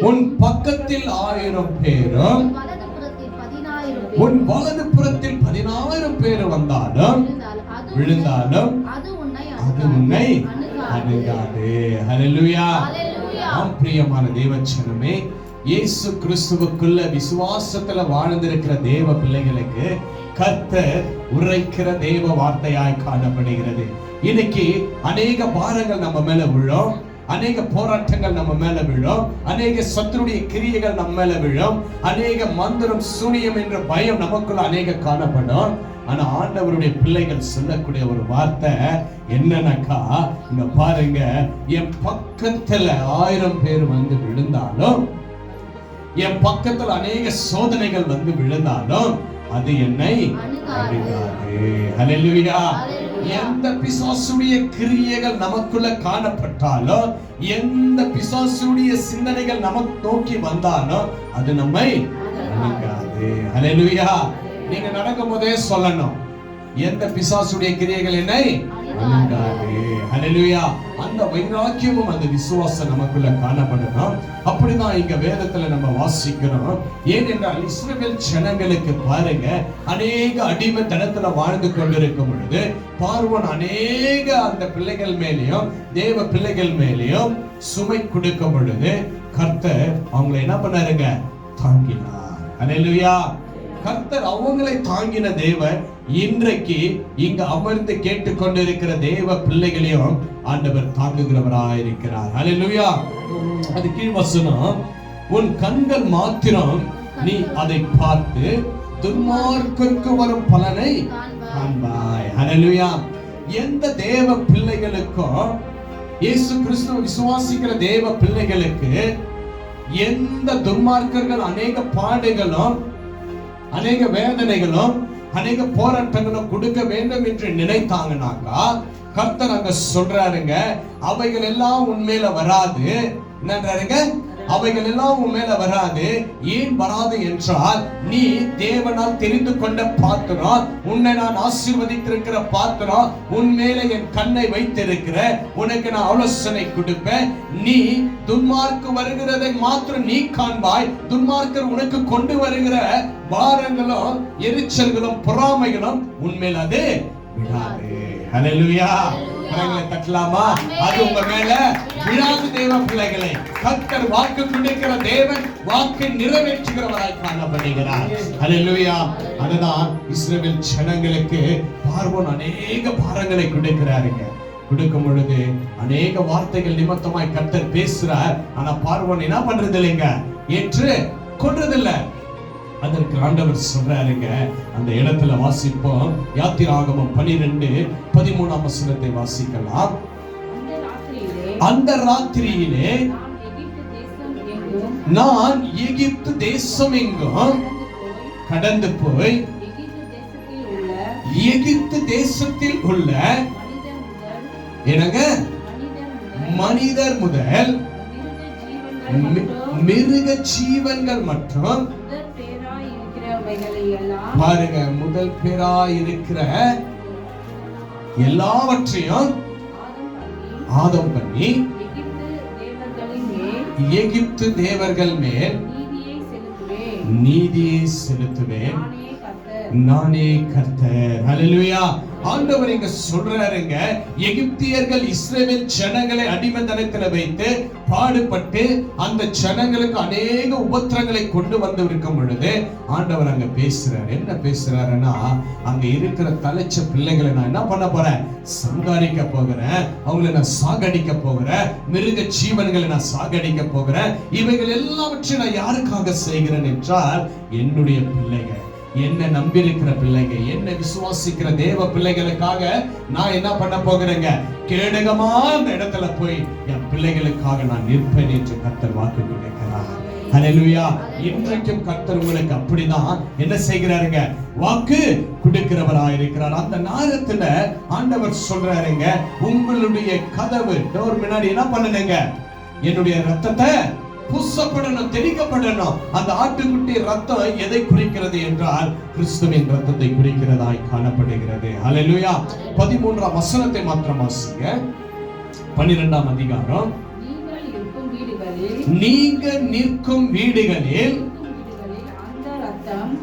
உன் பக்கத்தில் ஆயிரம் பேரும் உன் வலது புறத்தில் பதினாயிரம் பேர் வந்தாலும் விழுந்தாலும் அது உன்னை அணுகாது. ஹalleluya. ஆம் பிரியமான தேவச்சனமே இயேசு கிறிஸ்துவுக்குள்ள விசுவாசத்துல வாழ்ந்திருக்கிற தேவ பிள்ளைகளுக்கு கர்த்தர் உரைக்கிற தேவ வார்த்தையாய் காணப்படுகிறது. இன்னைக்கு அநேக பாரங்கள் நம்ம மேல விழும். அநேக போராட்டங்கள் நம்ம மேல விழும். அநேக சத்துருடைய கிரியைகள் நம்ம மேல விழும். அநேக மந்திரம் சூனியம் என்ற பயம் நமக்குள்ள அநேக காணப்படும். ஆனா ஆண்டவருடைய பிள்ளைகள் சொல்லக்கூடிய ஒரு வார்த்தை என்னன்னாக்கா இங்க பாருங்க என் பக்கத்துல ஆயிரம் பேர் வந்து விழுந்தாலும் என் பக்கத்துல அநேக சோதனைகள் வந்து விழுந்தாலும் அது என்னை அணுகாது. எந்த பிசாசுடைய கிரியைகள் நமக்குள்ள காணப்பட்டாலும் எந்த பிசாசுடைய சிந்தனைகள் நமக்கு நோக்கி வந்தாலும் அது நம்மை அணுகாது. நீங்க நடக்கும் போதே சொல்லணும். எந்த பிசாசுடைய கிரியைகள் என்னை அந்த வைராக்கியமும் அந்த விசுவாசம் நமக்குள்ள காணப்படணும். அப்படிதான் இங்க வேதத்துல நம்ம வாசிக்கிறோம். ஏனென்றால் இஸ்ரவேல் ஜனங்களுக்கு பாருங்க அநேக அடிமை அடிமைத்தனத்துல வாழ்ந்து கொண்டிருக்கும் பொழுது பார்வன் அநேக அந்த பிள்ளைகள் மேலேயும் தேவ பிள்ளைகள் மேலேயும் சுமை கொடுக்கும் பொழுது கர்த்தர் அவங்களை என்ன பண்ணாருங்க? தாங்கினார். அலையிலுயா கர்த்தர் அவங்களை தாங்கின தேவன் இன்றைக்கு இங்க அமர்ந்து கேட்டுக்கொண்டிருக்கிற தேவ பிள்ளைகளையும் ஆண்டவர் தாங்குகிறவராயிருக்கிறார். அலையா அது கீழ் வசனம். உன் கண்கள் மாத்திரம் நீ அதை பார்த்து துன்மார்க்கருக்கு வரும் பலனை காண்பாய். அலையா எந்த தேவ பிள்ளைகளுக்கும் இயேசு கிறிஸ்துவ விசுவாசிக்கிற தேவ பிள்ளைகளுக்கு எந்த துன்மார்க்கர்கள் அநேக பாடுகளும் அநேக வேதனைகளும் அநேக போராட்டங்களும் கொடுக்க வேண்டும் என்று நினைத்தாங்கனாக்கா கர்த்தர் அங்க சொல்றாருங்க அவைகள் எல்லாம் உண்மையில வராது. என்னன்றாருங்க? அவைகள் எல்லாம் உன் மேல வராது. ஏன் வராது என்றால் நீ தேவனால் தெரிந்து கொண்ட பாத்திரம் உன்னை நான் ஆசீர்வதித்திருக்கிற பாத்திரம் உன் மேல என் கண்ணை வைத்திருக்கிற உனக்கு நான் ஆலோசனை கொடுப்பேன். நீ துன்மார்க்கு வருகிறதை மாத்திரம் நீ காண்பாய். துன்மார்க்கர் உனக்கு கொண்டு வருகிற பாரங்களும் எரிச்சல்களும் பொறாமைகளும் உன்மேல் அது விழாது. ஹalleluya கரங்களை தட்டலாமா? அது உங்க மேல விழாது தேவ பிள்ளைகளை. கத்தர் வாக்கு கொடுக்கிற தேவன் வாக்கு நிறைவேற்றுகிறவராய் காணப்படுகிறார். ஹalleluya அதுதான் இஸ்ரேல் ஜனங்களுக்கு பார்வோன் அநேக பாரங்களை கொடுக்கிறாருங்க. கொடுக்கும் பொழுது அநேக வார்த்தைகள் நிமித்தமாய் கத்தர் பேசுறார். ஆனா பார்வோன் என்ன பண்றது இல்லைங்க என்று கொன்றதில்லை. அதற்கு ஆண்டவர் சொல்றாருங்க. அந்த இடத்துல வாசிப்போம். யாத்திராகமம் பனிரெண்டு பதிமூணாம் வசனத்தை வாசிக்கலாம். அந்த ராத்திரியிலே நான் எகிப்து தேசம் எங்கும் கடந்து போய் எகிப்து தேசத்தில் உள்ள என்னங்க? மனிதர் முதல் மிருக ஜீவன்கள் மற்றும் பாருங்க முதல் பேரா இருக்கிற எல்லாவற்றையும் ஆதம் பண்ணி எகிப்து தேவர்கள் மேல் நீதியை செலுத்துவேன். நானே கர்த்தர். ஹalleluya ஆண்டவர் இங்க சொல்றாருங்க எகிப்தியர்கள் இஸ்ரவேல் ஜனங்களை அடிமைத்தனத்தில் வைத்து பாடுபட்டு அந்த ஜனங்களுக்கு அநேக உபத்திரங்களை கொண்டு வந்து இருக்கும் பொழுது ஆண்டவர் அங்க பேசுறாரு. என்ன பேசுறாருன்னா அங்க இருக்கிற தலைச்ச பிள்ளைகளை நான் என்ன பண்ண போறேன்? சங்காரிக்க போகிறேன். அவங்களை நான் சாகடிக்க போகிறேன். மிருக ஜீவன்களை நான் சாகடிக்க போகிறேன். இவைகள் எல்லாவற்றையும் நான் யாருக்காக செய்கிறேன் என்றால் என்னுடைய பிள்ளைகள். என்ன நம்பியிருக்கிற பிள்ளைங்க என்ன விசுவாசிக்கிற தேவ பிள்ளைகளுக்காக நான் என்ன பண்ண போகிறேங்க? கேடகமான அந்த இடத்துல போய் என் பிள்ளைகளுக்காக நான் நிற்பேன் என்று கத்தர் வாக்கு கொடுக்கிறார் ஹalleluya இன்றைக்கும் கர்த்தர் உங்களுக்கு அப்படிதான் என்ன செய்கிறாருங்க? வாக்கு கொடுக்கிறவராய் இருக்கிறார் அந்த நேரத்துல ஆண்டவர் சொல்றாருங்க உங்களுடைய கதவு டோர் முன்னாடி என்ன பண்ணணுங்க என்னுடைய ரத்தத்தை பூசப்படணும் தெளிக்கப்படணும். அந்த ஆட்டுக்குட்டி ரத்தம் எதை குறிக்கிறது என்றால் கிறிஸ்துவின் ரத்தத்தை குறிக்கிறதாய் காணப்படுகிறது. ஹalleluya பதிமூன்றாம் வசனத்தை மாத்திரம் வாசிங்க. பன்னிரெண்டாம் அதிகாரம். நீங்க நிற்கும் வீடுகளில்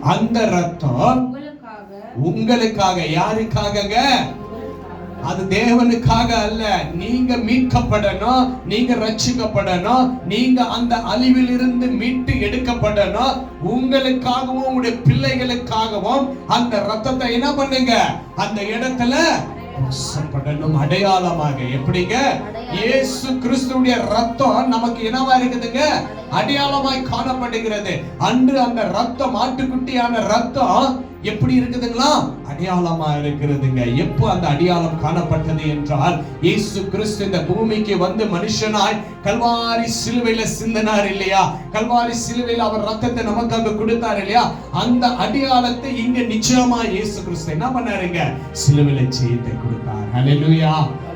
அந்த ரத்தம் உங்களுக்காக யாருக்காகங்க? அது தேவனுக்காக அல்ல. நீங்க மீட்கப்படணும் நீங்க ரட்சிக்கப்படணும் நீங்க அந்த அழிவில் இருந்து மீட்டு எடுக்கப்படணும். உங்களுக்காகவும் உங்களுடைய பிள்ளைகளுக்காகவும் அந்த ரத்தத்தை என்ன பண்ணுங்க? அந்த இடத்துல அடையாளமாக. எப்படிங்க? இயேசு கிறிஸ்துவுடைய ரத்தம் நமக்கு என்னவா இருக்குதுங்க? அடையாளமாய் காணப்படுகிறது. அன்று அந்த ரத்தம் ஆட்டுக்குட்டியான ரத்தம் எப்படி இருக்குதுங்களா? அடையாளமா இருக்கிறதுங்க எப்போ அந்த அடையாளம் காணப்பட்டது என்றால் இயேசு கிறிஸ்து இந்த பூமிக்கு வந்து மனுஷனாய் கல்வாரி சிலுவையில சிந்தினார் இல்லையா? கல்வாரி சிலுவையில் அவர் ரத்தத்தை நமக்கு அங்க கொடுத்தார் இல்லையா? அந்த அடையாளத்தை இங்க நிச்சயமா இயேசு கிறிஸ்து என்ன பண்ணாருங்க? சிலுவையில செய்து கொடுத்தார். ஹalleluya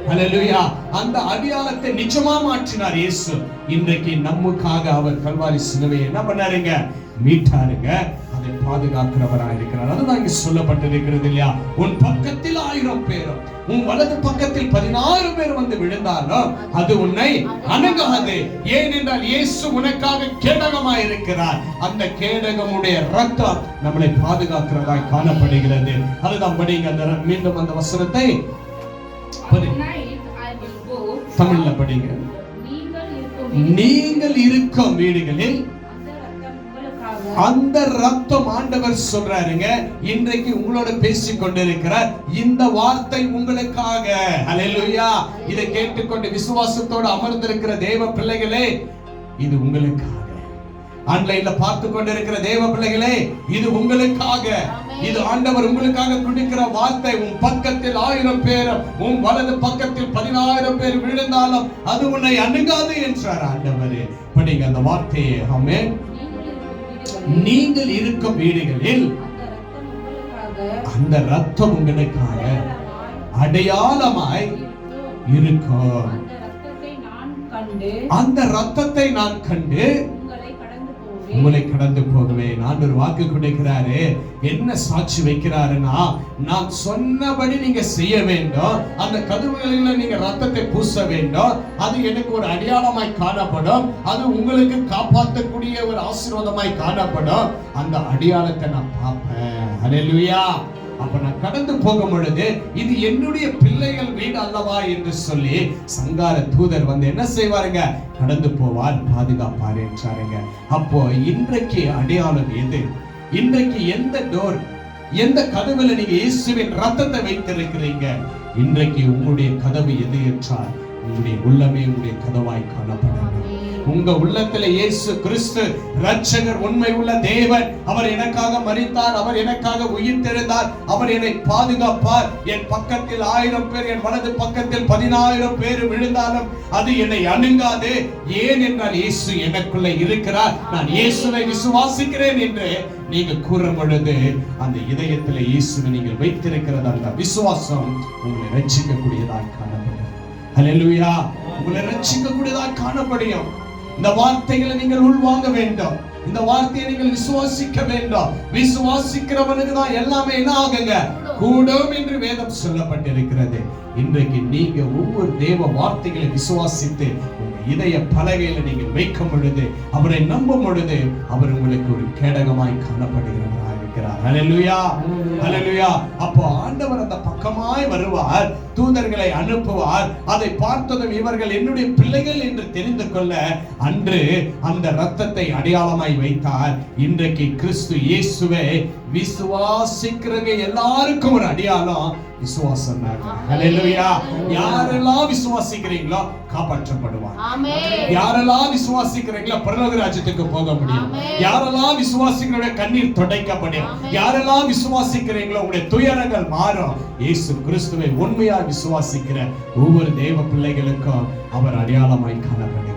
ஹalleluya அந்த அடையாளத்தை நிஜமா மாற்றினார் இயேசு. இன்றைக்கு நமக்காக அவர் கல்வாரி சிலுவையை என்ன பண்ணாருங்க? மீட்டாருங்க. அதை பாதுகாக்கிறவராக இருக்கிறார். அதுதான் இங்க சொல்லப்பட்டிருக்கிறது இல்லையா? உன் பக்கத்தில் ஆயிரம் பேரும் உன் வலது பக்கத்தில் பதினாறு பேர் வந்து விழுந்தாலும் அது உன்னை அணுகாது. ஏனென்றால் இயேசு உனக்காக கேடகமாய் இருக்கிறார். அந்த கேடகமுடைய ரத்தம் நம்மளை பாதுகாக்கிறதாய் காணப்படுகிறது. அதுதான் படிங்க அந்த மீண்டும் அந்த வசனத்தை. தமிழ்ல படிங்க. நீங்கள் இருக்கும் வீடுகளில் அந்த ரத்தம் ஆண்டவர் சொல்றாருங்க. இன்றைக்கு உங்களோட பேசிக் கொண்டிருக்கிறார். இந்த வார்த்தை உங்களுக்காக. ஹalleluya. இதை கேட்டுக்கொண்டு விசுவாசத்தோடு அமர்ந்திருக்கிற தேவ பிள்ளைகளே இது உங்களுக்காக. ஆன்லைன்ல பார்த்து கொண்டிருக்கிற தேவ பிள்ளைகளே இது உங்களுக்காக. இது ஆண்டவர் உங்களுக்காக கொடுக்கிற வார்த்தை. உன் பக்கத்தில் ஆயிரம் பேர் உன் வலது பக்கத்தில் பதினாயிரம் பேர் விழுந்தாலும் அது உன்னை அணுகாது என்றார் ஆண்டவர். படிங்க அந்த வார்த்தையை ஆமென். நீங்கள் இருக்கும் வீடுகளில் அந்த ரத்தம் உங்களுக்காக அடையாளமாய். இருக்கும். அந்த ரத்தத்தை நான் கண்டு உங்களை கடந்து போவேன் நான் ஒரு போகுவேன் ஆண்டவர் வாக்கு கொடுக்கிறாரு. என்ன சாட்சி வைக்கிறாருன்னா நான் சொன்னபடி நீங்க செய்ய வேண்டும். அந்த கதவுகளில் நீங்க ரத்தத்தை பூச வேண்டும். அது எனக்கு ஒரு அடையாளமாய் காணப்படும். அது உங்களுக்கு காப்பாற்றக்கூடிய ஒரு ஆசீர்வாதமாய் காணப்படும். அந்த அடையாளத்தை நான் பார்ப்பேன். ஹalleluya அப்ப நான் கடந்து போகும் பொழுது இது என்னுடைய பிள்ளைகள் வீடு அல்லவா என்று சொல்லி சங்கார தூதர் வந்து என்ன செய்வாருங்க? கடந்து போவார் பாதுகாப்பார் என்றாருங்க. அப்போ இன்றைக்கு அடையாளம் எது? இன்றைக்கு எந்த டோர் எந்த கதவுல நீங்க இயேசுவின் ரத்தத்தை வைத்திருக்கிறீங்க? இன்றைக்கு உங்களுடைய கதவு எது என்றால் உங்களுடைய உள்ளமே உங்களுடைய கதவாய் காணப்படும் உங்க உள்ளத்துல இயேசு கிறிஸ்து ரட்சகர் உண்மை உள்ள தேவன். அவர் எனக்காக மறித்தார் அவர் எனக்காக உயிர்த்தெழுந்தார் அவர் என்னை பாதுகாப்பார். என் பக்கத்தில் ஆயிரம் பேர் என் வலது பக்கத்தில் பதினாயிரம் பேர் விழுந்தாலும் அது என்னை அணுங்காது ஏன் என்றால் இயேசு எனக்குள்ள இருக்கிறார். நான் இயேசுவை விசுவாசிக்கிறேன் என்று நீங்க கூறும் பொழுது அந்த இதயத்துல இயேசுவை நீங்கள் வைத்திருக்கிறது அந்த விசுவாசம் உங்களை ரட்சிக்கக்கூடியதாக காணப்படும். ஹலெலுயா உங்களை ரட்சிக்கக்கூடியதாக காணப்படியும். இந்த வார்த்தைகளை நீங்கள் உள்வாங்க வேண்டும். இந்த வார்த்தையை நீங்கள் விசுவாசிக்க வேண்டும். விசுவாசிக்கிறவனுக்கு தான் எல்லாமே என்ன ஆகுங்க கூடும் என்று வேதம் சொல்லப்பட்டிருக்கிறது. இன்றைக்கு நீங்க ஒவ்வொரு தேவ வார்த்தைகளை விசுவாசித்து இதய பலகையில நீங்கள் வைக்கும் பொழுது அவரை நம்பும் பொழுது அவர் உங்களுக்கு ஒரு கேடகமாய் காணப்படுகிறவராய். இருக்கிறார் அலலுயா அலலுயா அப்போ ஆண்டவர் அந்த பக்கமாய் வருவார் தூதர்களை அனுப்புவார். அதை பார்த்ததும் இவர்கள் என்னுடைய பிள்ளைகள் என்று தெரிந்து கொள்ள அன்று அந்த ரத்தத்தை அடையாளமாய் வைத்தார். இன்றைக்கு கிறிஸ்து இயேசுவை விசுவாசிக்கிறவங்க எல்லாருக்கும் ஒரு அடையாளம் விசுவாசம் யாரெல்லாம் விசுவாசிக்கிறீங்களோ காப்பாற்றப்படுவார் ஆமென். யாரெல்லாம் விசுவாசிக்கிறீங்களோ பரலோக ராஜ்யத்துக்கு போக முடியும். யாரெல்லாம் விசுவாசிக்கிறோட கண்ணீர் துடைக்கப்படும். யாரெல்லாம் விசுவாசிக்கிறீங்களோ உங்களுடைய துயரங்கள் மாறும். இயேசு கிறிஸ்துவை உண்மையா விசுவாசிக்கிற ஒவ்வொரு தேவ பிள்ளைகளுக்கும் அவர் அடையாளமாய் காணப்படுகிறார்.